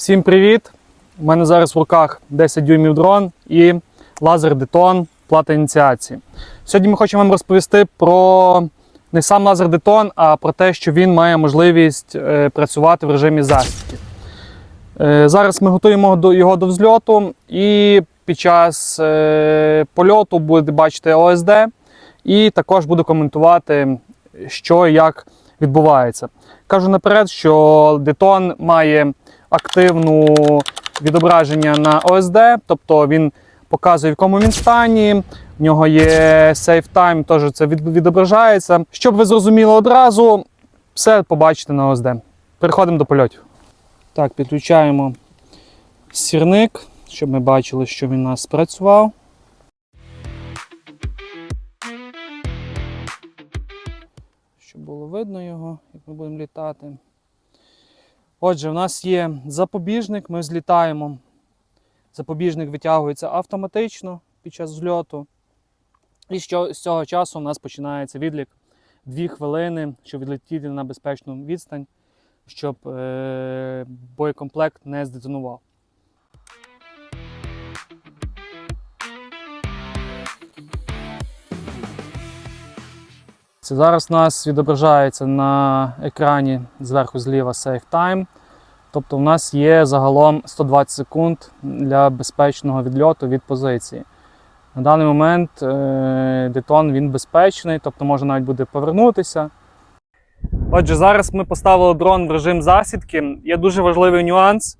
Всім привіт! У мене зараз в руках 10 дюймів дрон і лазер детон плата ініціації. Сьогодні ми хочемо вам розповісти про не сам лазер детон, а про те, що він має можливість е, працювати в режимі засідки. Е, Зараз ми готуємо його до взльоту, і під час е, польоту будете бачити ОСД, і також буду коментувати, що і як відбувається. Кажу наперед, що детон має активну відображення на ОСД, тобто він показує, в якому він стані. В нього є Save Time, теж це відображається. Щоб ви зрозуміли одразу, все побачите на ОСД. Переходимо до польотів. Так, підключаємо сірник, щоб ми бачили, що він у нас спрацював. Щоб було видно його, як ми будемо літати. Отже, у нас є запобіжник, ми злітаємо. Запобіжник витягується автоматично під час зльоту. І що, з цього часу у нас починається відлік 2 хвилини, щоб відлетіти на безпечну відстань, щоб е- боєкомплект не здетонував. Це зараз у нас відображається на екрані зверху зліва Save Time. Тобто у нас є загалом 120 секунд для безпечного відльоту від позиції. На даний момент е, детон він безпечний, тобто можна навіть буде повернутися. Отже, зараз ми поставили дрон в режим засідки. Є дуже важливий нюанс.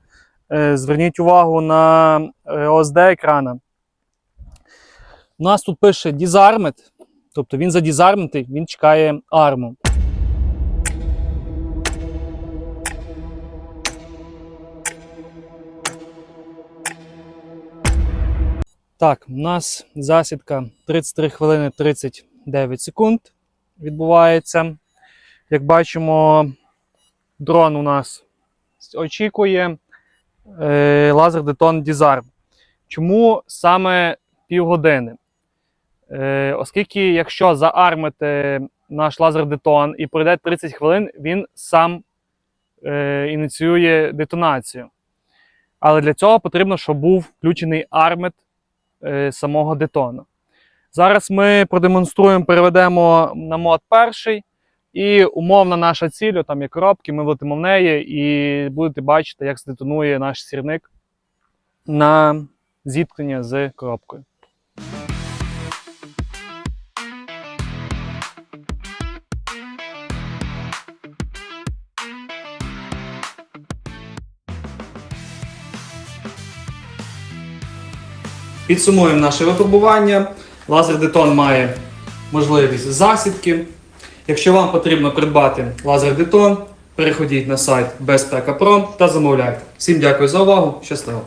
Е, Зверніть увагу на е, ОСД екрана. У нас тут пише Disarmed, тобто він задізармитий, він чекає арму. Так, у нас засідка 33 хвилини 39 секунд відбувається. Як бачимо, дрон у нас очікує е, лазер детон Disarm. Чому саме півгодини? Е, оскільки, якщо заармити наш лазер детон і пройде 30 хвилин, він сам е, ініціює детонацію. Але для цього потрібно, щоб був включений армет е, самого детона. Зараз ми продемонструємо, переведемо на мод перший. І умовна наша ціль, там є коробки, ми влетимо в неї, і будете бачити, як здетонує наш сірник на зіткнення з коробкою. Підсумуємо наше випробування. Лазер детон має можливість засідки. Якщо вам потрібно придбати лазер детон, переходіть на сайт Безпека.Про та замовляйте. Всім дякую за увагу. Щасливо!